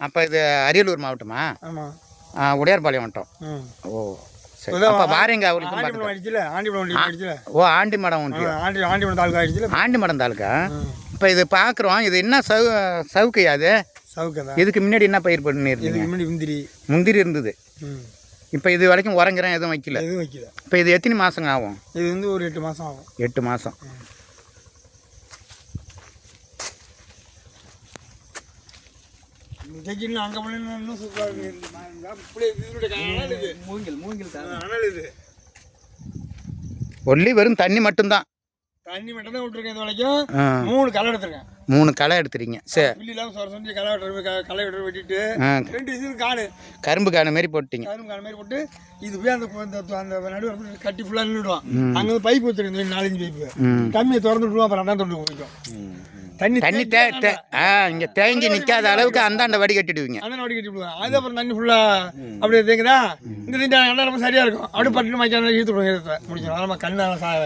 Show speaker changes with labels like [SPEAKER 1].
[SPEAKER 1] அப்போ இது அரியலூர் மாவட்டமா? உடையார்பாளையம் மாவட்டம் ஓ சரி. அப்போ வாரீங்க அவருக்கு ஓ ஆண்டி மடம் ஒன்று
[SPEAKER 2] ஆண்டி தாலுக்கா
[SPEAKER 1] மடம் தாலுக்கா இப்போ இது பார்க்குறோம் இது என்ன சவு சவுக்கையா அது?
[SPEAKER 2] சவுக்கதான்
[SPEAKER 1] இதுக்கு முன்னாடி என்ன பயிர் பண்ணிருந்தீங்க?
[SPEAKER 2] முன்னாடி முந்திரி.
[SPEAKER 1] முந்திரி இருந்தது. இப்போ இது வரைக்கும் உரங்கிறேன் எதுவும் வைக்கல.
[SPEAKER 2] எதுவும் வைக்கல.
[SPEAKER 1] இப்போ இது எத்தனை மாதங்க ஆகும்?
[SPEAKER 2] இது வந்து ஒரு எட்டு மாதம் ஆகும்.
[SPEAKER 1] எட்டு மாதம்
[SPEAKER 2] இன்னும் அங்கே போனா இன்னும் சூப்பராக இருக்கு. இந்த மா- இந்த அப்படியே இதனுடைய அனல் இது
[SPEAKER 3] மூங்கில் மூங்கில்
[SPEAKER 2] அனல் இது
[SPEAKER 1] ஒல்லி வெறும் தண்ணி மட்டும்தான்.
[SPEAKER 2] தண்ணி மட்டும் தான் விட்டுருக்கேன் இது வரைக்கும். மூணு களை எடுத்திருக்கேன்.
[SPEAKER 1] மூணு களை எடுத்துறீங்க சரி
[SPEAKER 2] புள்ளி இல்லாமல் சொர சொல்லி களை வெட்டுற களை வெட்டுற வெட்டிட்டு ரெண்டு இது காடு.
[SPEAKER 1] கரும்பு காண மாரி போட்டீங்க.
[SPEAKER 2] கரும்பு காடு மாதிரி போட்டு இது போய் அந்த அந்த- அந்த நடுவு அப்படியே கட்டி ஃபுல்லாக நின்றுடுவான் அங்கே பைப் வச்சிருக்கேன் நாலஞ்சு பைப்பு தண்ணியை திறந்து விட்டுருவோம் அப்புறம் ரெண்டாம் தொண்டு குடிக்கும் தண்ணி
[SPEAKER 1] தண்ணி தே தே ஆ இங்கே தேங்கி நிற்காத அளவுக்கு அந்தாண்ட வடி கட்டிடுவீங்க.
[SPEAKER 2] அந்த நோடி கட்டி விடுவேன் அது அப்புறம் தண்ணி ஃபுல்லாக அப்படியே தேங்குதா? இந்த தண்ணி ரெண்டாயிரம் சரியாக இருக்கும். அப்படியே பட்டு மக்கான இழுத்து விடுவோம் முடிச்சிடும் நம்ம கண்ணால சாய